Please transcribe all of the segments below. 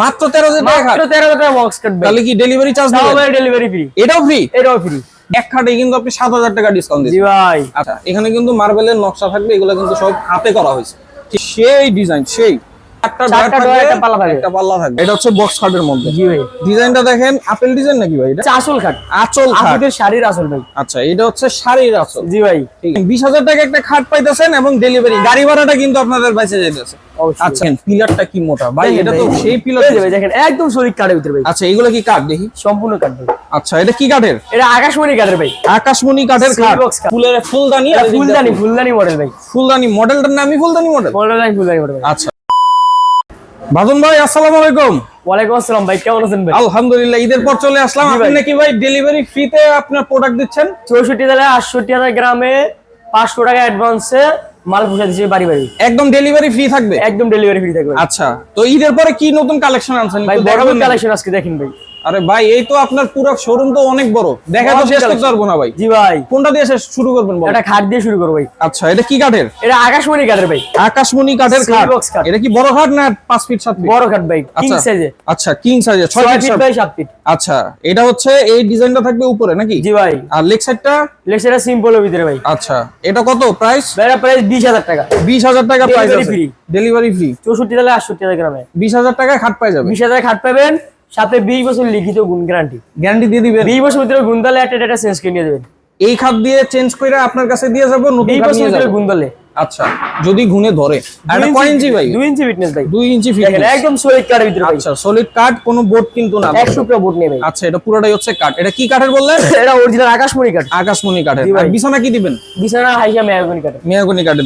মাত্র তেরো হাজার টাকা মাত্র তেরো হাজার টাকা বক্স কাট তাহলে কি ডেলিভারি চার্জ দিবেন? ডেলিভারি ফ্রি এটাও ফ্রি এটাও ফ্রি এক খাটে কিন্তু আপনি সাত হাজার টাকা ডিসকাউন্ট জি ভাই। আচ্ছা এখানে কিন্তু মার্বেলের নকশা থাকবে এগুলো কিন্তু সব হাতে করা হয়েছে। সেই ডিজাইন সেই। একটা চারটা ডয়ার ডয়ার, থাকবে, একটা পাল্লা থাকবে। একটা পাল্লা থাকবে। এটা হচ্ছে বক্স খাটের মধ্যে। জি ভাই। ডিজাইনটা দেখেন আপেল ডিজাইন নাকি ভাই এটা? এটা খাট আচল খাট শাড়ির আসল ভাই। আচ্ছা এটা হচ্ছে শাড়ির আচল জি ভাই বিশ হাজার টাকা একটা খাট পাইতেছেন এবং ডেলিভারি গাড়ি ভাড়াটা কিন্তু আপনাদের বেঁচে যেতেছে আচ্ছা পিলারটা কি মোটা? ভাই এটা তো সেই পিলার ভাই দেখেন একদম সলিড কাঠের ভিতরে ভাই। আচ্ছা এগুলো কি কাঠ দেখি? সম্পূর্ণ কাঠ ভাই। আচ্ছা এটা কি কাঠের এটা আকাশমণি কাঠের ভাই। আকাশমণি কাঠের খাট ফুলের ফুলদানি ফুলদানি ফুলদানি মডেল ভাই। ফুলদানি মডেলটার নামই ফুলদানি মডেল মডেল ফুলদানি মডেল আচ্ছা। বাদন ভাই আসসালামু আলাইকুম। ওয়ালাইকুম আসসালাম ভাই কেমন আছেন ভাই? আলহামদুলিল্লাহ ঈদের পর চলে আসলাম। আপনি নাকি ভাই ডেলিভারি ফ্রিতে আপনার প্রোডাক্ট দিচ্ছেন? চৌষট্টি হাজার আটষট্টি হাজার গ্রামে পাঁচশো টাকা অ্যাডভান্সে মাল পৌঁছে দিচ্ছে বাড়ি বাড়ি একদম ডেলিভারি ফ্রি থাকবে? একদম ডেলিভারি ফ্রি থাকবে। আচ্ছা তো ঈদের পরে কি নতুন কালেকশন আনছেন? ভাই বড় কালেকশন আজকে দেখেন ভাই। আরে ভাই এই তো আপনার পুরো শোরুম তো অনেক বড়। দেখা তো শেষ করতে পারব না ভাই। জি ভাই। কোনটা দিয়ে শেষ শুরু করবেন বল এটা খাট দিয়ে শুরু করব ভাই। আচ্ছা এটা কি কাঠের? এটা আকাশমণি কাঠের ভাই। আকাশমণি কাঠের খাট। এটা কি বড় খাট না পাঁচ ফিট সাত ফিট বড় খাট ভাই কিং সাইজে আচ্ছা কিং সাইজে ছয় ছয় ফিট ফিট সাত বাই সাত ফিট আচ্ছা এটা হচ্ছে এই ডিজাইনটা থাকবে উপরে নাকি? জি ভাই। আর লেগ সাইডটা লেক্সারটা সিম্পলের ভিতরে ভাই। আচ্ছা এটা কত প্রাইস ভাই এটা প্রাইস বিশ হাজার টাকা। বিশ হাজার টাকা প্রাইস আছে। ডেলিভারি ফ্রি চৌষট্টি হাজার আটষট্টি হাজার গ্রামে। বিশ হাজার টাকায় খাট পাই যাবে। বিশ হাজার খাট পাবেন সাথে বিশ বছর লিখিত গুণ গ্যারান্টি গ্যারান্টি দিয়ে দিবেন। বিশ বছর ভিতরে গুণ দলে একটা ডেটা চেঞ্জ করে নিয়ে দেবেন এই খাপ দিয়ে চেঞ্জ করে আপনার কাছে দিয়ে যাব নতুন বিশ বছর নিয়ে ভিতরে যাব। গুণ দলে। আচ্ছা যদি ঘুনে ধরে। আর কয় ইঞ্চি ভাই? দুই ইঞ্চি ফিটনেস ভাই। দুই ইঞ্চি ফিট দেখেন একদম সলিড কাঠের ভিতরে ভাই। আচ্ছা সলিড কাঠ কোনো বোর্ড কিন্তু না একশো পুরো বোট নেই ভাই। আচ্ছা এটা পুরোটাই হচ্ছে কাঠ এটা কি কাঠের বললেন? এটা অরিজিনাল আকাশমণি কাঠ আকাশমণি কাঠের আর বিছানা কি দিবেন? বিছানা কাঠের কাঠের। মেহগনি কাঠ।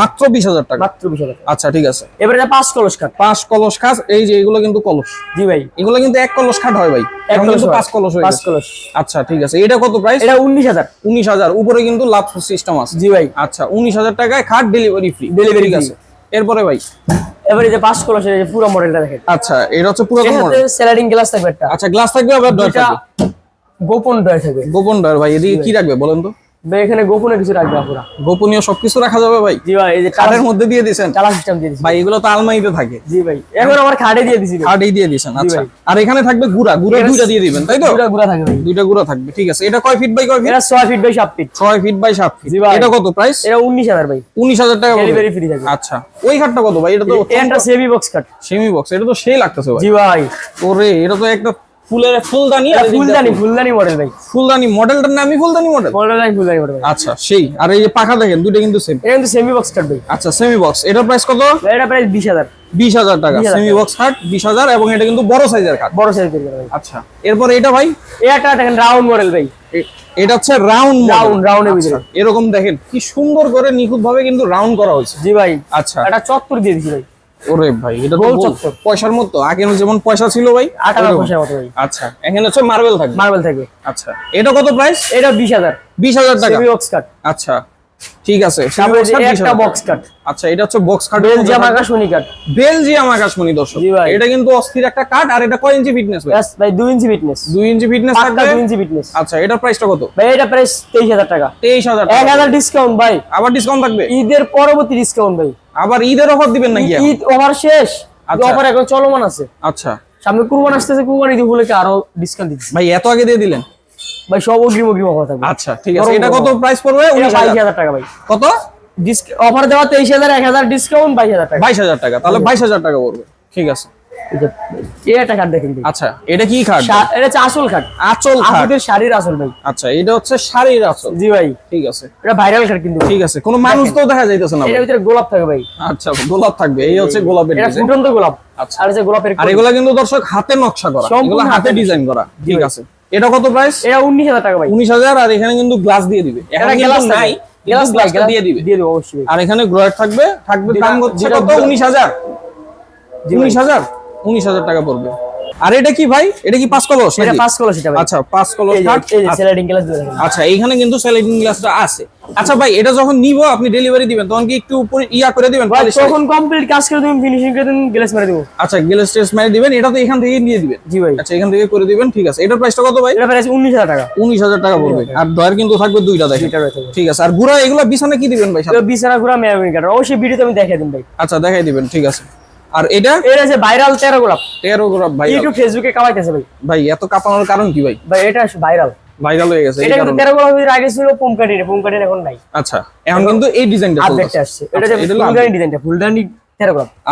মাত্র বিশ হাজার টাকা। মাত্র বিশ হাজার আচ্ছা ঠিক আছে। এবারে এটা পাঁচ কলস কাঠ পাঁচ কলস খাস এই যে এগুলো কিন্তু কলস। জি ভাই। এগুলো কিন্তু এক কলস খাট হয় ভাই। এক এখন কলস কিন্তু পাঁচ কলস হয়ে পাঁচ কলস। আচ্ছা ঠিক আছে। এটা কত প্রাইস এটা উনিশ হাজার। উনিশ হাজার। উপরে কিন্তু লাভ সিস্টেম আছে। জি ভাই। আচ্ছা উনিশ হাজার টাকায় খাট ডেলিভারি ফ্রি ডেলিভারি আছে এরপরে ভাই? এবারে যে পাঁচ কলসের সেটা যে পুরো মডেলটা দেখেন। আচ্ছা এটা হচ্ছে পুরো সাথে স্যালাডিং গ্লাস থাকবে একটা। আচ্ছা গ্লাস থাকবে আবার ডয়ার থাকবে। গোপন ডয় থাকবে। গোপন ডয়ার ভাই এদিকে কি রাখবে বলেন তো? ভাই এখানে গোপনে কিছু রাখবে গোপনীয় সবকিছু রাখা যাবে ভাই? জি ভাই এই যে কাঠের মধ্যে দিয়ে দিয়েছেন? চালা সিস্টেম দিয়ে ভাই এগুলো তো আলমারিতে থাকে। জি ভাই এখন আমার খাটে দিয়ে। দিয়ে দিয়েছেন আচ্ছা। আর এখানে থাকবে গুড়া গুড়া দুইটা দিয়ে দিবেন তাই তো? দুটা গুড়া থাকবে দুইটা গুড়া থাকবে ঠিক আছে। এটা কয় ফিট বাই কয় ফিট? এটা ছয় ফিট বাই সাত ফিট। ছয় ফিট বাই সাত ফিট। জি ভাই। এটা কত প্রাইস এটা উনিশ হাজার ভাই। উনিশ হাজার টাকা ডেলিভারি ফ্রি থাকবে। আচ্ছা। ওই খাটটা কত ভাই? এটা তো এটা semi box cut semi box এটা তো সেই লাগতেছে ভাই। জি ভাই। ওরে এটা তো একটা ফুলের ফুলদানি ফুলদানি ফুলদানি মডেল ভাই। ফুলদানি মডেলটার নামই ফুলদানি মডেল মডেল ফুলদানি মডেল আচ্ছা সেই। আর এই যে পাখা দেখেন দুইটা কিন্তু সেম এটা কিন্তু সেমি বক্স কাট ভাই। আচ্ছা সেমি বক্স এটার প্রাইস কত? এটা প্রাইস বিশ হাজার। বিশ হাজার টাকা। সেমি বক্স বিশ হাজার এবং এটা কিন্তু বড় সাইজের খাট বড় সাইজ তৈরি করা ভাই। আচ্ছা এরপর এটা ভাই? এটা দেখেন রাউন্ড মডেল ভাই। এটা হচ্ছে রাউন্ড রাউন্ড রাউন্ডের ভিতরে। এরকম দেখেন কি সুন্দর করে নিখুঁত ভাবে কিন্তু রাউন্ড করা হয়েছে। জি ভাই। আচ্ছা। এটা চত্বর দিয়ে দিছি ভাই। ওরে ভাই এটা গোল। চত্বর। পয়সার মতো। আগে যেমন পয়সা ছিল ভাই আঠারো পয়সা পয়সার মতো ভাই। আচ্ছা এখানে হচ্ছে মার্বেল থাকবে। মার্বেল থাকবে। আচ্ছা এটা কত প্রাইস এটা বিশ হাজার। বিশ হাজার টাকা। কাট আচ্ছা ঠিক আছে তারপরে যে 20,000 একটা বক্স কাট আচ্ছা এটা হচ্ছে বক্স কাট বেলজিয়াম আকাশমণি কাট বেলজিয়াম আকাশমণি দর্শক। এটা কিন্তু অস্থির একটা কাট আর এটা কয় ইঞ্চি ফিটনেস ভাই? ব্যাস ভাই দুই ইঞ্চি ফিটনেস দুই ইঞ্চি ফিটনেস থাকবে? দুই ইঞ্চি ফিটনেস আচ্ছা এটার প্রাইসটা কত? ভাই এটা প্রাইস তেইশ হাজার টাকা। তেইশ হাজার এক হাজার ডিসকাউন্ট ভাই। আবার ডিসকাউন্ট থাকবে? ঈদের পরবর্তী ডিসকাউন্ট ভাই। আবার ঈদের অফার দিবেন নাকি ঈদ ওভার শেষ। আচ্ছা। অফার এখন চলমান আছে। আচ্ছা। সামনে কুরবান আসতেছে কুরবান ঈদ উপলক্ষে আরও ডিসকাউন্ট দিচ্ছি ভাই এত আগে দিয়ে দিলেন? ভাই সব অগ্রিম অগ্রিম অফার থাকবে। আচ্ছা ঠিক আছে। এটা কত প্রাইস পড়বে? এটা টাকা ভাই। কত? অফার দেওয়া তেইশ হাজার এক হাজার ডিসকাউন্ট বাইশ হাজার টাকা। বাইশ হাজার টাকা। তাহলে বাইশ হাজার টাকা পড়বে। ঠিক আছে। কার্ড দেখেন আচ্ছা এটা কি খাট এটা হচ্ছে আসল কার্ড আচল খাট আপনাদের শাড়ির আসল ভাই। আচ্ছা এটা হচ্ছে শাড়ির আচল জি ভাই। ঠিক আছে। এটা ভাইরাল কার্ড কিন্তু। ঠিক আছে। কোনো মানুষ তো দেখা যাইতেছে না। এটার ভিতরে গোলাপ থাকে ভাই। আচ্ছা গোলাপ থাকবে। এই হচ্ছে গোলাপের এটা ফুটন্ত গোলাপ। আচ্ছা। আর গোলাপের আর এগুলা কিন্তু দর্শক হাতে নকশা করা। এগুলো হাতে ডিজাইন করা। ঠিক আছে। এটা কত প্রাইস এটা উনিশ হাজার টাকা ভাই। উনিশ হাজার আর এখানে কিন্তু গ্লাস দিয়ে দিবে। এটা এখানে গ্লাস নাই গ্লাস গ্লাস দিয়ে দিবে। দিয়ে দেবো অবশ্যই। আর এখানে গ্রয়ার থাকবে থাকবে দাম কত? গ্রয়ার- উনিশ হাজার। জি ভাই। উনিশ হাজার? উনিশ হাজার টাকা পড়বে। আর এটা কি ভাই? এটা কি পাঁচ কলস এটা পাঁচ কলস এটা আচ্ছা পাঁচ কলস এই যে- আচ্ছা, স্যালাডিং গ্লাস আচ্ছা এইখানে কিন্তু স্যালাডিং গ্লাসটা আছে। আচ্ছা ভাই এটা যখন নিব আপনি ডেলিভারি দিবেন তখন কি একটু উপরে ইয়া করে দিবেন ভাই তখন কমপ্লিট কাজ করে তুমি ফিনিশিং করে তুমি গ্লাস মেরে দেবো। আচ্ছা গ্লাস টেস্ট মেরে দিবেন এটা তো এখান থেকে নিয়ে দিবেন। জি ভাই। আচ্ছা এখান থেকে করে দিবেন ঠিক আছে। এটার প্রাইসটা কত ভাই? এটা প্রাইস উনিশ হাজার টাকা। উনিশ হাজার টাকা পড়বে। আর ডয়ার কিন্তু থাকবে দুইটা দেখেন। ঠিক আছে। আর গুড়া এগুলো বিছানা কি দিবেন ভাই বিছানা কাটার অবশ্যই ভিডিওতে আমি দেখাই দিন ভাই। আচ্ছা দেখাই দিবেন ঠিক আছে। আর এটা? এটা আছে ভাইরাল তেরো গোলাপ। তেরো গোলাপ ভাই। একটু ফেসবুকে কামাইতেছে ভাই। ভাই এত কাঁপানোর কারণ কি ভাই? ভাই এটা ভাইরাল ভাইরাল হয়ে গেছে এটা কিন্তু কারণে। তেরো গোলাপের আগে ছিল পুমকাটিনে পুমকাটিন এখন নাই। আচ্ছা এখন কিন্তু এই ডিজাইনটা আপডেটটা আসছে। এটা যে এটা হলো ফুলদানি ডিজাইনটা ফুলদানি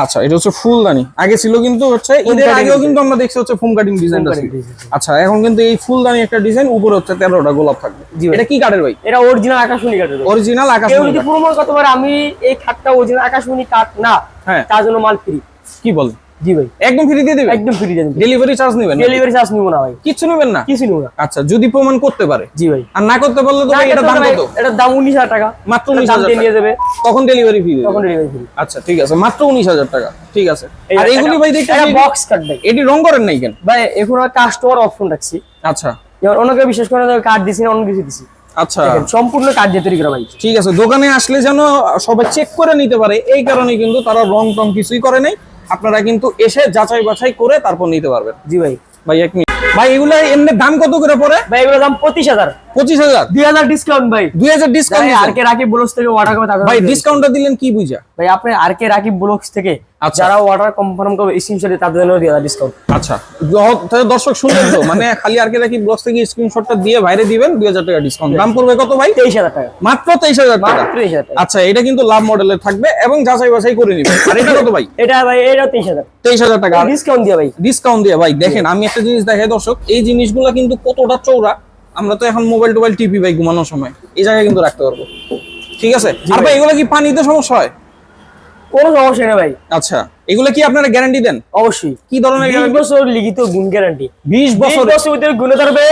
আচ্ছা এটা হচ্ছে ফুলদানি। আগে ছিল কিন্তু হচ্ছে ঈদের আগেও কিন্তু আমরা দেখছি হচ্ছে ফোম কাটিং ডিজাইনটা cutting আচ্ছা এখন কিন্তু এই ফুলদানি একটা ডিজাইন উপরে হচ্ছে তেরোটা গোলাপ থাকবে। এটা কি কাঠের ভাই? এটা অরিজিনাল আকাশমণি কাঠের। অরিজিনাল আকাশ কেউ যদি প্রমাণ করতে পারে আমি এই খাটটা অরিজিনাল আকাশমণি কাঠ না হ্যাঁ। তার জন্য মাল ফ্রি কি বলেন? জি ভাই। একদম ফ্রি দিয়ে দিবেন? একদম ফ্রি দেন ডেলিভারি চার্জ নেবেন ডেলিভারি চার্জ নিব না ভাই। কিচ্ছু নেবেন না? কিছু নিব না। আচ্ছা যদি প্রমাণ করতে পারে। জি ভাই। আর না করতে পারলে তো ভাই এটা দাম কত? এটার দাম উনিশ হাজার টাকা। মাত্র এটার উনিশ দাম হাজার দিয়ে নিয়ে যাবে তখন ডেলিভারি ফি তখন ডেলিভারি ফ্রি আচ্ছা ঠিক আছে মাত্র উনিশ হাজার টাকা। ঠিক আছে। আর এগুলি ভাই দেখতে এটা বক্স কাট ভাই এটি রং করেন নাই কেন? ভাই এখন কাস্টমার অপশন রাখছি। আচ্ছা। যেমন অনেকে বিশেষ করে কার্ড দিছি না অন্য কিছু দিছি। আচ্ছা। সম্পূর্ণ কার্ড দিয়ে তৈরি করা ভাই। ঠিক আছে দোকানে আসলে যেন সবাই চেক করে নিতে পারে এই কারণে কিন্তু তারা রং টং কিছুই করে নাই। আপনারা কিন্তু এসে যাচাই বাছাই করে তারপর নিতে পারবেন। জি ভাই। ভাই এক মিনিট। ভাই এগুলো এমনি দাম কত করে পড়ে? ভাই এগুলোর দাম পঁচিশ হাজার। পঁচিশ হাজার। দুই হাজার ডিসকাউন্ট ভাই। দুই হাজার ডিসকাউন্ট আর কে রাকিব ব্লগস থেকে অর্ডার করবে ভাই ডিসকাউন্টটা দিলেন কি বুঝা? ভাই আপনি আর কে রাকিব ব্লগস থেকে আচ্ছা। যারা অর্ডার কনফার্ম করবে স্ক্রিনশটে তাদের জন্য দিয়ে ডিসকাউন্ট আচ্ছা। তাহলে দর্শক শুনলেন তো মানে খালি আর কি রাখি ব্লগ থেকে স্ক্রিনশটটা দিয়ে বাইরে দিবেন দুই হাজার টাকা ডিসকাউন্ট দাম পড়বে কত ভাই? তেইশ হাজার টাকা। মাত্র তেইশ হাজার টাকা। মাত্র তেইশ হাজার টাকা। আচ্ছা এটা কিন্তু লাভ মডেলের থাকবে এবং যাচাই বাছাই করে নিবেন। আর এটা কত ভাই? এটা ভাই এটা তেইশ হাজার। তেইশ হাজার টাকা। ডিসকাউন্ট দিয়ে ভাই। ডিসকাউন্ট দিয়ে ভাই দেখেন আমি একটা জিনিস দেখাই দর্শক এই জিনিসগুলো কিন্তু কতটা চৌড়া আমরা তো এখন মোবাইল টোবাইল টিপি ভাই ঘুমানোর সময়। এই জায়গায় কিন্তু রাখতে পারব। ঠিক আছে? আর ভাই। এগুলো কি পানিতে সমস্যা হয়? কোনো সমস্যা নেই ভাই। আচ্ছা এগুলো কি আপনারা গ্যারান্টি দেন? অবশ্যই। কি ধরনের গ্যারান্টি বছর লিখিত গুণ গ্যারান্টি বিশ বিশ বছর বছর ভিতরে গুণে ধরবে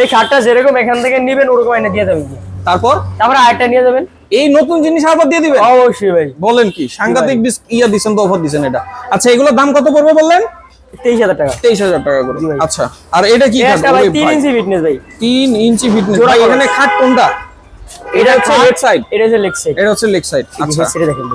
এই খাটটা যেরকম এখান থেকে নেবেন ওরকম এনে দিয়ে দেবেন। তারপর? তারপরে আরেকটা নিয়ে যাবেন। এই নতুন জিনিস আবার দিয়ে দিবেন? অবশ্যই ভাই। বলেন কি সাংঘাতিক ইয়া দিছেন তো অফার দিছেন এটা। আচ্ছা এগুলোর দাম কত পড়বে বললেন? তেইশ হাজার টাকা। তেইশ হাজার টাকা করে। আচ্ছা আর এটা কি তিন ইঞ্চি ফিটনেস ভাই। তিন ইঞ্চি ফিটনেস ভাই এখানে খাট কোনটা? এটা হচ্ছে লেগ সাইড এটা হচ্ছে লেগ সাইড এটা হচ্ছে লেগ সাইড আচ্ছা। দেখেন।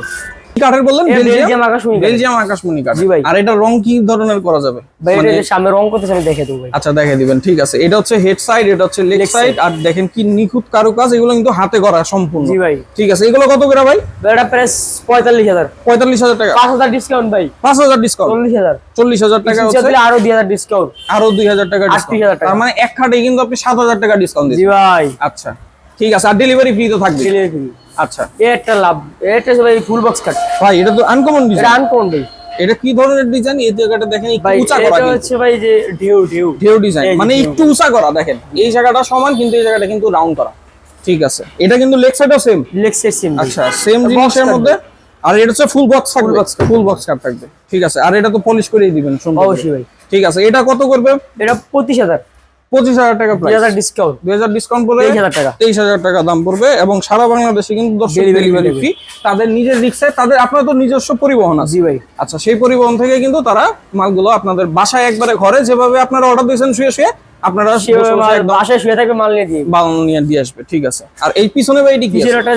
কাঠের বললেন? বেলজিয়াম? আকাশমণি বেলজিয়াম আকাশমণি কাঠ জি ভাই। আর এটা রং কি ধরনের করা যাবে? মানে- সামনে রং করতেছে আমি দেখে দেবো ভাই। আচ্ছা দেখে দিবেন ঠিক আছে। এটা হচ্ছে হেড সাইড এটা হচ্ছে লেগ সাইড আর দেখেন কি নিখুঁত কারুকাজ এগুলো কিন্তু হাতে করা সম্পূর্ণ। জি ভাই। ঠিক আছে এগুলো কত করে ভাই? এটা প্রাইস পঁয়তাল্লিশ হাজার। পঁয়তাল্লিশ হাজার টাকা। পাঁচ হাজার ডিসকাউন্ট ভাই। পাঁচ হাজার ডিসকাউন্ট চল্লিশ হাজার। চল্লিশ হাজার টাকা আরও দুই হাজার ডিসকাউন্ট আরও দুই হাজার টাকা ডিসকাউন্ট। তার মানে এক খাটে কিন্তু আপনি সাত হাজার টাকা ডিসকাউন্ট জি ভাই। আচ্ছা। ঠিক আছে আর ডেলিভারি ফ্রি তো থাকবে ডেলিভারি ফ্রি আচ্ছা। এ একটা লাভ এটা ভাই ফুল বক্স কাট ভাই এটা তো আনকমন ডিজাইন এটা আনকমন ভাই। এটা কি ধরনের ডিজাইন এই জায়গাটা দেখেন উঁচা করা এটা হচ্ছে ভাই যে ঢেউ ঢেউ। ঢেউ ডিজাইন মানে। একটু উঁচা করা দেখেন। এই জায়গাটা সমান কিন্তু এই জায়গাটা কিন্তু রাউন্ড করা। ঠিক আছে। এটা কিন্তু লেগ সাইডও সেম লেগ সেট সিম আচ্ছা সেম জিনিসের মধ্যে। আর এটা হচ্ছে ফুল বক্স থাকবে। ফুল বক্স কাট থাকবে। ঠিক আছে। আর এটা তো পলিশ করেই দিবেন সুন্দর অবশ্যই ভাই। ঠিক আছে। এটা কত করবে? এটা পঁচিশ হাজার। পঁচিশ হাজার টাকা দুই হাজার ডিসকাউন্ট দুই হাজার ডিসকাউন্ট পড়বে তেইশ হাজার টাকা। তেইশ হাজার টাকা দাম পড়বে এবং সারা বাংলাদেশে কিন্তু দশ ডেলিভারি ফি তাদের নিজের রিক্সায় তাদের আপনার তো নিজস্ব পরিবহন আছে। জি ভাই। আচ্ছা সেই পরিবহন থেকে কিন্তু তারা মালগুলো আপনাদের বাসায় একবারে ঘরে যেভাবে আপনারা অর্ডার দিয়েছেন শুয়ে শুয়ে আপনারা বাসায় শুয়ে থাকবে মাল নিয়ে দিয়ে। নিয়ে দিয়ে আসবে ঠিক আছে। আর এই পিছনে ভাই এটি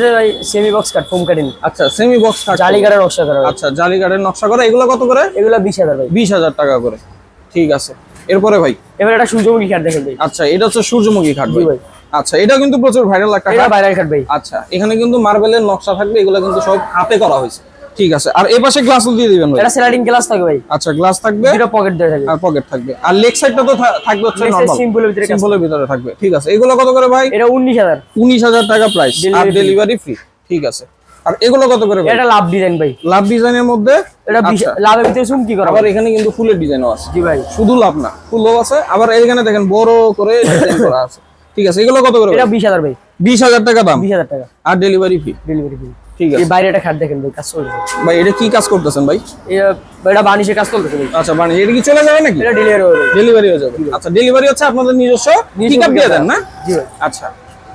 যে ভাই semi box cut foam cutting আচ্ছা সেমি বক্স জালি কাটার নকশা করা আচ্ছা জালি কাঠের নকশা করা এগুলো কত করে? এগুলো বিশ হাজার ভাই। বিশ হাজার টাকা করে ঠিক আছে। এরপরে ভাই? এবার একটা সূর্যমুখী খাট দেখেন ভাই। আচ্ছা এটা হচ্ছে সূর্যমুখী খাট ভাই। আচ্ছা এটা কিন্তু প্রচুর ভাইরাল একটা এটা খাট। বাইরের কাট ভাই। আচ্ছা এখানে কিন্তু মার্বেলের নকশা থাকবে এগুলো কিন্তু সব হাতে করা হয়েছে। ঠিক আছে আর এই পাশে গ্লাসও দিয়ে দিবেন ভাই। এটা স্লাইডিং গ্লাস থাকবে ভাই। আচ্ছা গ্লাস থাকবে? দুটো পকেট দেওয়া থাকবে। আর পকেট থাকবে। আর লেগ সাইডটা তো থাকবে হচ্ছে নরমাল সিম্পলের ভিতরে। সিম্পলের ভিতরে থাকবে। ঠিক আছে এগুলো কত করে ভাই? এটা উনিশ হাজার। উনিশ হাজার টাকা প্রাইস আর ডেলিভারি ফ্রি ঠিক আছে। আর এগুলো কত করে এটা লাভ ডিজাইন ভাই। লাভ ডিজাইনের মধ্যে? এটা আচ্ছা, লাভের ভিতরে চুমকি করা আবার এখানে কিন্তু ফুলের ডিজাইনও আছে। জি ভাই। শুধু লাভ না ফুলও আছে। আবার এইখানে দেখেন বড় করে ডিজাইন করা আছে। ঠিক আছে এগুলো কত করে এটা বিশ হাজার ভাই। বিশ হাজার টাকা দাম? বিশ হাজার টাকা। আর ডেলিভারি ফি ডেলিভারি ফ্রি ঠিক এই আছে। বাইরে একটা খাট দেখেন ভাই কাজ চলছে। ভাই এটা কি কাজ করতেছেন ভাই? এটা বানিশের কাজ চলতেছে ভাই। আচ্ছা বানিয়ে এটা কি চলে যাবে নাকি? এটা ডেলিভারি হবে ডেলিভারি হয়ে যাবে। আচ্ছা ডেলিভারি হচ্ছে আপনাদের নিজস্ব নিজস্ব পিকআপ দিয়ে দেন না? জি ভাই। আচ্ছা।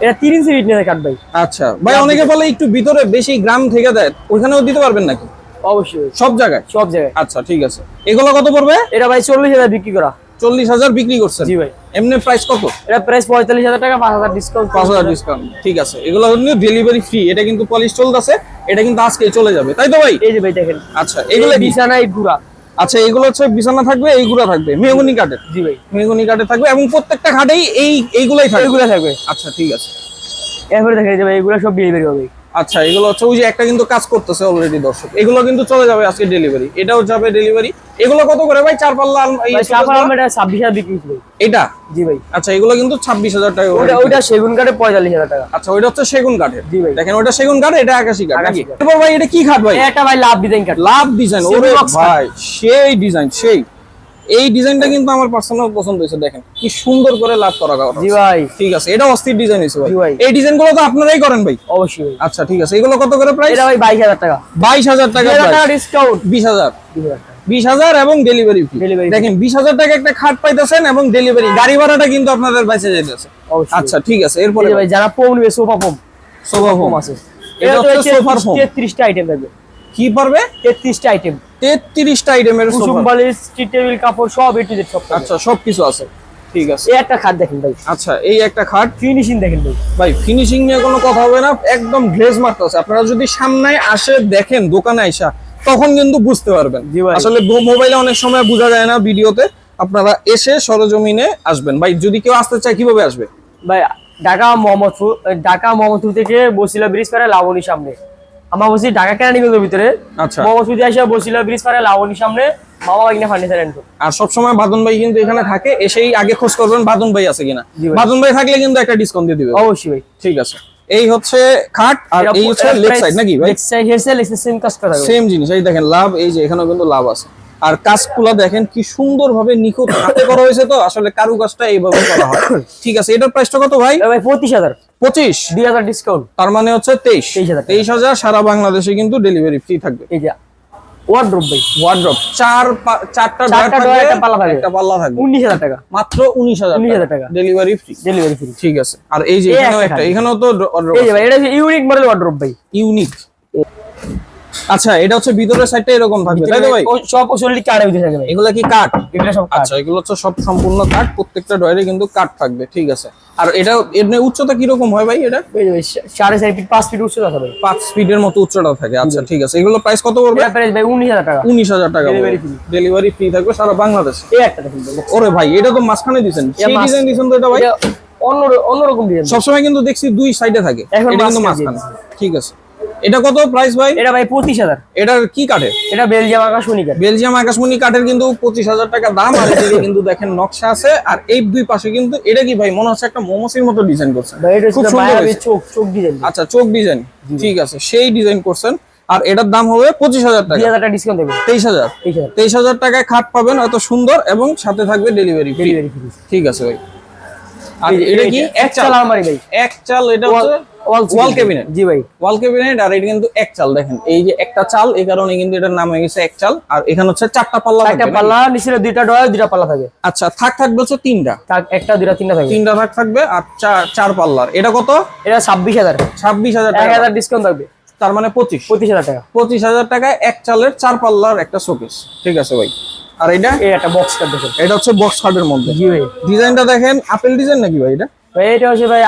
এটা তিন ইঞ্চি ফিটনেসের কাট ভাই। আচ্ছা ভাই অনেকে বলে একটু ভিতরে বেশি গ্রাম থেকে দেয় ওইখানেও দিতে পারবেন নাকি? অবশ্যই। সব জায়গায়? সব জায়গায়। আচ্ছা ঠিক আছে। এগুলো কত পড়বে? এটা ভাই চল্লিশ হাজার বিক্রি করা। চল্লিশ হাজার বিক্রি করছেন? জি ভাই। এমনি প্রাইস কত? এটা প্রাইস পঁয়তাল্লিশ হাজার টাকা পাঁচ হাজার ডিসকাউন্ট পাঁচ হাজার ডিসকাউন্ট ঠিক আছে। এগুলো কিন্তু ডেলিভারি ফ্রি এটা কিন্তু পলিশ চলতেছে এটা কিন্তু আজকে চলে যাবে তাই তো ভাই? এই যে ভাই দেখেন। আচ্ছা এগুলো বিছানায় পুরা। আচ্ছা এগুলো হচ্ছে বিছানা থাকবে এইগুলো থাকবে মেহগুনি কাঠের? জি ভাই। মেহগুনি কাঠে থাকবে এবং প্রত্যেকটা খাটেই এই এইগুলাই থাকবে? এগুলো থাকবে। আচ্ছা ঠিক আছে। এরপরে দেখা যাবে এগুলো সব বিয়ে বেরিয়ে হবে। আচ্ছা এগুলো হচ্ছে ওই যে একটা কিন্তু কাজ করতেছে অলরেডি দর্শক। এগুলো কিন্তু চলে যাবে আজকে ডেলিভারি এটাও যাবে ডেলিভারি এগুলো কত করে ভাই? চার পাল্লা শোকেস চাপা গুলো? হাজার বিক্রি করি। এটা? জি ভাই। আচ্ছা এগুলো কিন্তু ছাব্বিশ হাজার টাকা ওটা ওইটা সেগুন কাঠে পঁয়তাল্লিশ হাজার টাকা। আচ্ছা ওইটা হচ্ছে সেগুন কাঠের। জি ভাই। দেখেন ওটা সেগুন কাঠ এটা আকাশি কাঠ নাকি? এরপর ভাই এটা কি খাট ভাই? একটা ভাই লাভ ডিজাইন কাঠ। Love design. ওরে ভাই সেই ডিজাইন সেই। এই ডিজাইনটা কিন্তু আমার পার্সোনাল পছন্দ হয়েছে দেখেন। কি সুন্দর করে লাভ করা জি ভাই। ঠিক আছে এটা অস্থির ডিজাইন হয়েছে ভাই। এই ডিজাইনগুলো তো আপনারাই করেন ভাই। অবশ্যই আচ্ছা ঠিক আছে এগুলো কত করে প্রাইস এটা ভাই বাইশ হাজার টাকা। বাইশ হাজার টাকা ডিসকাউন্ট বিশ হাজার। দুই হাজার টাকা। বিশ হাজার এবং ডেলিভারি ফি দেখেন বিশ হাজার টাকা একটা খাট পাইতেছেন এবং ডেলিভারি গাড়ি ভাড়াটা কিন্তু আপনাদের বেঁচে যেতেছে অবশ্যই। আচ্ছা ঠিক আছে এরপরে ভাই যারা পম নিবে সোফা পম সোফা পম আছে। এটা হচ্ছে সোফার ফোম তেত্রিশটা আইটেম থাকবে। কি পারবে তেত্রিশটা আইটেম তেত্রিশটা আইটেমের কুসুম সোফা টি টেবিল কাপড় সব এ টু জেড সব। আচ্ছা সবকিছু আছে। ঠিক আছে। এই একটা খাট দেখেন ভাই। আচ্ছা এই একটা খাট। ফিনিশিং দেখেন ভাই। ভাই ফিনিশিং নিয়ে কোনো কথা হবে না। একদম গ্লেজ মারতেছে আপনারা যদি সামনে আসে দেখেন দোকানে আইসা তখন কিন্তু বুঝতে পারবেন। আসলে মোবাইলে অনেক সময় বোঝা যায় না ভিডিওতে। আপনারা এসে সরজমিনে আসবেন। ভাই যদি কেউ আসতে চায় কীভাবে আসবে? ভাই ঢাকা মোহাম্মদপুর ঢাকা মোহাম্মদপুর থেকে বসিলা ব্রিজ পারে লাবণীর সামনে। আমরা বলছি ঢাকা কেরানীগঞ্জের ভিতরে। আচ্ছা। দিয়ে আসে বসিলা ব্রিজ পারে লাবণীর সামনে মামা ফার্নিচার এন্ড আর সবসময় বাদন ভাই কিন্তু এখানে থাকে এসেই আগে খোঁজ করবেন বাদন ভাই আছে কিনা। বাদন ভাই থাকলে কিন্তু একটা ডিসকাউন্ট দিয়ে দিবে। অবশ্যই ভাই। ঠিক আছে। এই হচ্ছে খাট আর এই হচ্ছে লেগ সাইড নাকি ভাই? Leg side head side same কাজ করা সেম জিনিস। এই দেখেন লাভ এই যে এখানেও কিন্তু লাভ আছে। আর কাজগুলো দেখেন কি সুন্দর ভাবে নিখুঁত হাতে করা হয়েছে তো আসলে কারুকাজটা এইভাবে করা হয়। ঠিক আছে এটার প্রাইসটা কত ভাই? ভাই পঁচিশ হাজার। পঁচিশ। দুই হাজার ডিসকাউন্ট তার মানে হচ্ছে তেইশ। 23,000 টাকা। তেইশ হাজার সারা বাংলাদেশে কিন্তু ডেলিভারি ফ্রি থাকবে। এই যে ওয়ার্ড্রোপ ভাই। ওয়ার্ড্রপ চার চারটা ড্রয়ার একটা পাল্লা থাকবে। একটা পাল্লা থাকবে। উনিশ হাজার টাকা। মাত্র উনিশ হাজার 19,000 টাকা। ডেলিভারি ফ্রি ডেলিভারি ফ্রি ঠিক আছে। আর এই যে এখানেও একটা একটা এখানেও তো এই ভাই এটা ইউনিক মডেল ওয়ার্ড্রোপ ভাই। ইউনিক আচ্ছা এটা হচ্ছে ভিতরের সাইডটা এরকম থাকবে তাই তো ভাই? সব ওসলি কার্ডে ভিতরে থাকবে এগুলা কি কাঠ এগুলো সব আচ্ছা এগুলো হচ্ছে সব সম্পূর্ণ কাঠ প্রত্যেকটা ডয়ারে কিন্তু কাঠ থাকবে ঠিক আছে। আর এটা এর নে উচ্চতা কীরকম হয় ভাই এটা? এই সাড়ে চার ফিট পাঁচ ফিট উচ্চতা থাকবে পাঁচ স্পিডের মতো উচ্চতা থাকে আচ্ছা ঠিক আছে। এগুলো প্রাইস কত পড়বে? এটা প্রাইস ভাই উনিশ হাজার টাকা। উনিশ হাজার টাকা ডেলিভারি ফ্রি থাকবে সারা বাংলাদেশে। এই একটা ওরে ভাই এটা তো মাঝখানে সেই মাঝ- ডিজাইন দিছেন তো এটা ভাই? অন্য অন্যরকম ডিজাইন সবসময় কিন্তু দেখছি দুই সাইডে থাকে। এখন এটা কিন্তু মাঝখানে। ঠিক আছে। এটা কত প্রাইস ভাই? এটা ভাই পঁচিশ হাজার। এটার কি কাঠে এটা বেলজিয়াম আকাশমণি কাঠ বেলজিয়াম আকাশমণি কাঠের কিন্তু পঁচিশ হাজার টাকা দাম আর এদিকে কিন্তু দেখেন নকশা আছে আর এই দুই পাশে কিন্তু এটা কি ভাই? মনে হচ্ছে একটা মোমোসির মতো ডিজাইন করছেন ভাই এটা খুব সুন্দর। চোখ চোখ ডিজাইন আচ্ছা চোখ ডিজাইন ঠিক আছে সেই ডিজাইন করছেন। আর এটার দাম হবে পঁচিশ হাজার টাকা। হাজার টাকা ডিসকাউন্ট দেবে। তেইশ হাজার। তেইশ হাজার। টাকায় খাট পাবেন এত সুন্দর এবং সাথে থাকবে ডেলিভারি ডেলিভারি ফ্রি ঠিক আছে ভাই। আর এটা কি? এক চাল। আলমারি ভাই। এক চাল এটা হচ্ছে ওয়াল ক্যাবিনেট জি ভাই। ওয়াল ক্যাবিনেট আর এটা কিন্তু এক চাল দেখেন। এই যে একটা চাল এই কারণে কিন্তু এটার নাম হয়ে গেছে এক চাল। আর এখানে হচ্ছে চারটা পাল্লা একটা পাল্লা নিচে দুইটা ডয়ার দুইটা পাল্লা থাকে। আচ্ছা থাক থাকবে হচ্ছে তিনটা। তার একটা দুইটা তিনটা থাকে তিনটা থাক থাকবে আর চার চার পাল্লার। এটা কত? এটা ছাব্বিশ হাজার। ছাব্বিশ হাজার এক টাকা। হাজার ডিসকাউন্ট থাকবে। তার মানে পঁচিশ। পঁচিশ হাজার টাকা। পঁচিশ হাজার টাকায় এক চালের চার পাল্লার একটা শোকেস ঠিক আছে ভাই। আর এটা? এই একটা বক্স কার্ড দেখেন। এটা হচ্ছে বক্স খাটের মধ্যে। জি ভাই। ডিজাইনটা দেখেন আপেল ডিজাইন নাকি ভাই এটা? এটা হচ্ছে ভাই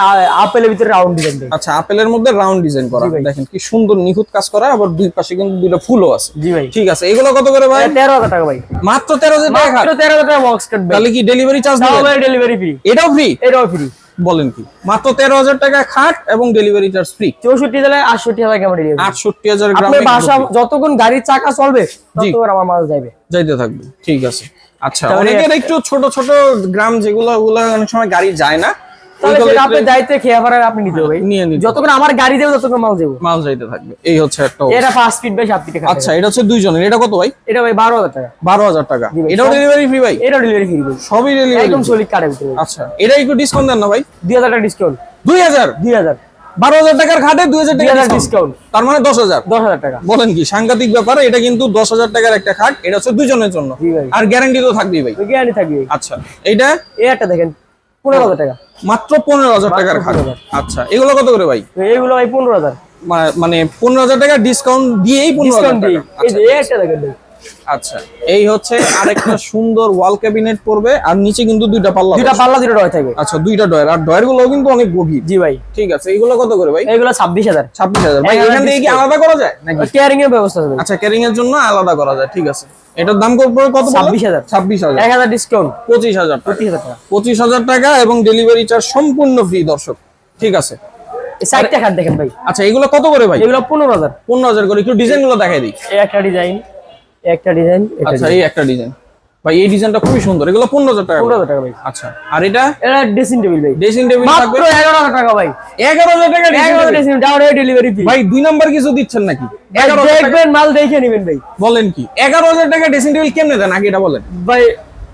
আপেলের ভিতরে রাউন্ড ডিজাইন আচ্ছা আপেলের মধ্যে রাউন্ড ডিজাইন করা। দেখেন কি সুন্দর নিখুঁত কাজ করা আবার দুই পাশে কিন্তু ফুলও আছে। জি ভাই। ঠিক আছে এগুলো কত করে ভাই? এটা তেরো হাজার টাকা ভাই। মাত্র টাকা? মাত্র টাকা বক্স কার্ড ভাই। তাহলে কি ডেলিভারি চার্জ তাও ভাই ডেলিভারি ফ্রি এটাও ফ্রি এটাও ফ্রি বলেন কি। মাত্র তেরো হাজার টাকা খাট এবং ডেলিভারি চার্জ ফ্রি হাজার ডেলিভারি আপনার গ্রামে বাসা যতক্ষণ গাড়ির চাকা চলবে ততক্ষণ আমার মাল যাবে যাইতে থাকবে। ঠিক আছে। আচ্ছা অনেকের একটু ছোট ছোট গ্রাম যেগুলো ওগুলো অনেক সময় গাড়ি যায় না। আপনি দায়িত্বে খেয়ে আপনি নিতে হবে। নিয়ে যতক্ষণ আমার গাড়ি দেবে ততক্ষণ মাল দেবো। মাল যাইতে থাকবে। এই হচ্ছে একটা এটা ফিট বাই ফিট আচ্ছা এটা হচ্ছে দুইজনের। এটা কত ভাই? এটা ভাই বারো হাজার টাকা। বারো হাজার টাকা। এটাও ডেলিভারি ফ্রি ভাই? এটা ডেলিভারি ফ্রি সবই ডেলিভারি একদম সলিড কার্ডের ভিতরে আচ্ছা এটা একটু ডিসকাউন্ট দেন না ভাই? দুই হাজার টাকা ডিসকাউন্ট দুই হাজার? দুই হাজার। বারো হাজার টাকার খাটে দুই হাজার টাকা ডিসকাউন্ট তার মানে দশ হাজার। দশ হাজার টাকা। বলেন কি সাংঘাতিক ব্যাপার এটা কিন্তু দশ হাজার টাকার একটা খাট এটা হচ্ছে দুজনের জন্য। আর গ্যারান্টি তো থাকবেই ভাই। গ্যারান্টি থাকবে আচ্ছা এটা একটা দেখেন পনেরো হাজার টাকা। মাত্র পনেরো হাজার টাকার খাট। আচ্ছা এগুলো কত করে ভাই? তো ভাই পনেরো হাজার। মানে পনেরো হাজার টাকা ডিসকাউন্ট দিয়েই পনেরো হাজার টাকা। এই যে এই একটা দেখেন ভাই। আচ্ছা এই হচ্ছে আরেকটা সুন্দর ওয়াল ক্যাবিনেট পড়বে আর নিচে কিন্তু দুইটা পাল্লা দুইটা পাল্লা দুটো ডয় থাকবে। আচ্ছা দুইটা ডয়ার আর ডয়ারগুলো কিন্তু অনেক গভীর। জি ভাই। ঠিক আছে এগুলো কত করে ভাই? এখান থেকে কি আলাদা করা যায় নাকি? কেয়ারিং এর ব্যবস্থা আছে আচ্ছা ক্যারিং এর জন্য আলাদা করা যায় ঠিক আছে। এটার দাম কত পড়বে? কত ছাব্বিশ হাজার। ছাব্বিশ হাজার। এক হাজার ডিসকাউন্ট পঁচিশ হাজার টাকা। পঁচিশ হাজার টাকা। পঁচিশ হাজার টাকা এবং ডেলিভারি চার্জ সম্পূর্ণ ফ্রি দর্শক। ঠিক আছে। সাইডটা খাট দেখেন ভাই। আচ্ছা এগুলো কত করে ভাই? এগুলো পনেরো হাজার। পনেরো হাজার করে। একটু ডিজাইনগুলো দেখাই দিই। এই একটা ডিজাইন একটা ডিজাইন আচ্ছা এই একটা ডিজাইন ভাই এই ডিজাইনটা খুবই সুন্দর। এগুলো পনেরো হাজার টাকা পনেরো করে। হাজার টাকা ভাই। আচ্ছা আর এটা? এটা ড্রেসিং টেবিল ভাই। ড্রেসিং টেবিল থাকবে? মাত্র এগারো হাজার টাকা ভাই। এগারো হাজার টাকা। ড্রেসিং ডাউন ডেলিভারি ফি ভাই দুই নাম্বার কিছু দিচ্ছেন নাকি? দেখবেন মাল দেখে নেবেন ভাই। বলেন কি? এগারো হাজার টাকা ড্রেসিং টেবিল কেমনে দেন? আগে এটা বলেন। ভাই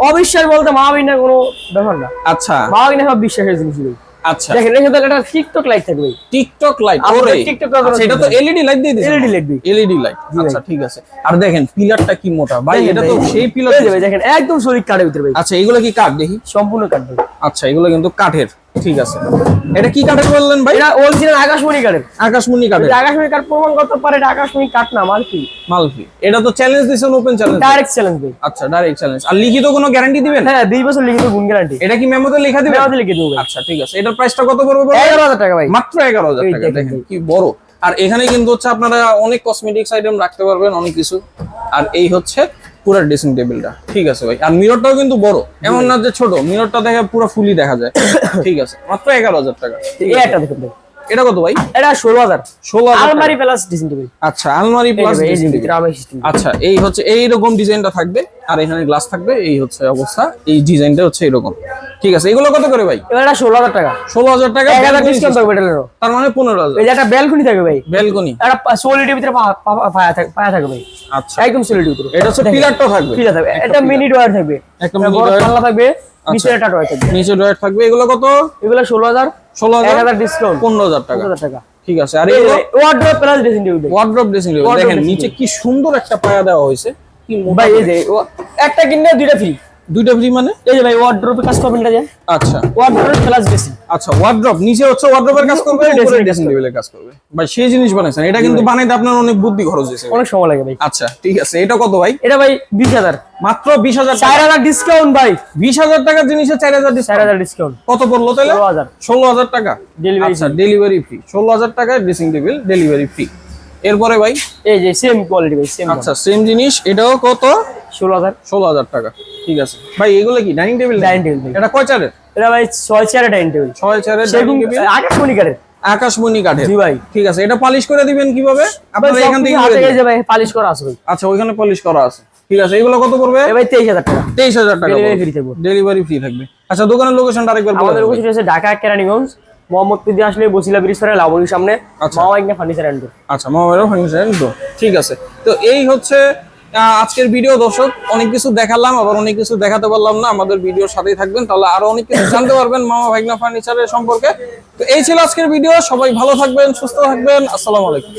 অবিশ্বাস বলতে মা বিনা কোনো ব্যাপার না। আচ্ছা। মা বিনা সব বিশ্বাসের জিনিস ভাই। আচ্ছা। দেখেন এখানে তাহলে একটা টিকটক লাইট থাকবে। টিকটক লাইট ওরে। TikTok আচ্ছা, এটা তো এলইডি লাইট দিয়ে দিয়েছে এলইডি লাইট। এলইডি লাইট আচ্ছা ঠিক আছে। আর দেখেন পিলারটা কি মোটা। ভাই এটা তো সেই পিলার দেবে দেখেন একদম শরীর কাঠের ভিতরে ভাই। আচ্ছা এগুলো কি কাঠ দেখি? সম্পূর্ণ কাঠ আচ্ছা এগুলো কিন্তু কাঠের। ঠিক আছে। এটা কি কাঠের বললেন ভাই? এটা অরিজিনাল আকাশমণি কাঠের। আকাশমণি কাঠের। আকাশমণি কাঠ প্রমাণ করতে পারে এটা আকাশমণি কাঠ না মাল কি মালফি। এটা তো চ্যালেঞ্জ দিয়েছেন ওপেন চ্যালেঞ্জ ডাইরেক্ট চ্যালেঞ্জ ভাই আচ্ছা ডাইরেক্ট চ্যালেঞ্জ আর লিখিত কোনো গ্যারান্টি দিবেন? হ্যাঁ দুই বছর লিখিত গুণ গ্যারান্টি এটা কি মেমোতে লেখা দিবেন? আমাদের লিখে দেবো আচ্ছা ঠিক আছে। এটার প্রাইসটা কত পড়বে বলুন? এগারো হাজার টাকা ভাই। মাত্র এগারো হাজার এই টাকা দেখেন দেখেন কি বড়। আর এখানে কিন্তু হচ্ছে আপনারা অনেক কসমেটিক্স আইটেম রাখতে পারবেন অনেক কিছু। আর এই হচ্ছে পুরো ড্রেসিং টেবিলটা ঠিক আছে ভাই। আর মিররটাও কিন্তু বড়। এমন না যে ছোট। মিররটা দেখে পুরো ফুলি দেখা যায়। ঠিক আছে। মাত্র এগারো হাজার টাকা। এই একটা দেখুন। এটা কত ভাই? এটা ষোলো হাজার। ষোলো আলমারি প্লাস ড্রেসিং টেবিল আচ্ছা আলমারি প্লাস ভাই, আচ্ছা এই হচ্ছে এইরকম ডিজাইনটা থাকবে আর এখানে গ্লাস থাকবে এই হচ্ছে অবস্থা এই ডিজাইনটা হচ্ছে এরকম। ঠিক আছে এগুলো কত করে ভাই? এটা ষোলো হাজার টাকা। ষোলো হাজার টাকা ডিসকাউন্ট থাকবে তার মানে পনেরো হাজার। একটা ব্যালকনি থাকবে ভাই। ব্যালকনি। একটা সলিডের ভিতরে পায়া থাকবে পায়া থাকবে ভাই। আচ্ছা। একদম সলিডের ভিতরে। এটা হচ্ছে পিলারটাও থাকবে। ঠিক আছে এটা মিনি ডোয়ার থাকবে। একটা বড় থাকবে। নিচে একটা থাকবে। নিচে ড্রয়ার থাকবে। এগুলো কত? এগুলো ষোলো হাজার। ষোলো এক হাজার হাজার ডিসকাউন্ট পনেরো হাজার টাকা। 15000 টাকা। ঠিক আছে। আর এই wardrobe plus dressing table wardrobe dressing table দেখেন নিচে কি সুন্দর একটা পায়া দেওয়া হয়েছে। কি ভাই এই যে একটা কিনলে দুইটা ফ্রি দুইটা ফ্রি মানে? এই যে ভাই ওয়ার্ড্রপে কাজ করবেন এটা আচ্ছা। ওয়ার্ড্রপ প্লাস ড্রেসিং আচ্ছা ওয়ার্ড্রপ নিচে হচ্ছে ওয়ার্ড্রপের কাজ করবে উপরে ড্রেসিং টেবিলের কাজ করবে। ভাই সেই জিনিস বানাইছেন এটা কিন্তু বানাইতে আপনার অনেক বুদ্ধি খরচ হয়েছে। অনেক সময় লাগে ভাই। আচ্ছা ঠিক আছে এটা কত ভাই? এটা ভাই বিশ হাজার। মাত্র বিশ হাজার চার হাজার ডিসকাউন্ট ভাই। বিশ হাজার টাকার জিনিসে চার হাজার চার ডিসকাউন্ট হাজার ডিসকাউন্ট কত পড়ল তাহলে? ষোলো হাজার। ষোলো হাজার টাকা। ডেলিভারি আচ্ছা ডেলিভারি ফ্রি ষোলো হাজার টাকায় ড্রেসিং টেবিল ডেলিভারি ফ্রি এরপরে ভাই? এই যে সেম কোয়ালিটি ভাই সেম আচ্ছা সেম জিনিস এটাও কত? ষোলো হাজার। ষোলো হাজার টাকা। ঠিক আছে। ভাই এগুলো কি? ডাইনিং টেবিল ডাইনিং টেবিল এটা কয় চারের? এটা ভাই ছয় চেয়ারে ডাইনিং টেবিল ছয় সেগুন ডাইনিং টেবিল আকাশমণি কাঠের। আকাশমণি কাঠের। জি ভাই। ঠিক আছে এটা পালিশ করে দিবেন কীভাবে? আপনারা এখান থেকে হাতে। গেছে ভাই পালিশ করা আছে আচ্ছা ওইখানে পলিশ করা আছে। ঠিক আছে এগুলো কত পড়বে? এ ভাই তেইশ হাজার টাকা। তেইশ হাজার টাকা Delivery free থাকবে। ডেলিভারি ফ্রি থাকবে। আচ্ছা দোকানের লোকেশনটা আরেকবার বলে আমাদের লোকেশন হচ্ছে ঢাকা কেরানীগঞ্জ মোহাম্মদপুর দিয়ে আসলে বসিলা ব্রিজ পরে লাবণীর সামনে আচ্ছা। মামা ফার্নিচার অ্যান্ড আচ্ছা মোবাইল ফাংশন তো ঠিক আছে তো এই হচ্ছে আজকের ভিডিও দর্শক, অনেক কিছু দেখালাম, আবার অনেক কিছু দেখাতে পারলাম না। আমাদের ভিডিওর সাথেই থাকবেন, তাহলে আরও অনেক কিছু জানতে পারবেন মামা ভাগনা ফার্নিচারের সম্পর্কে। তো এই ছিল আজকের ভিডিও সবাই ভালো থাকবেন, সুস্থ থাকবেন, আসসালামু আলাইকুম।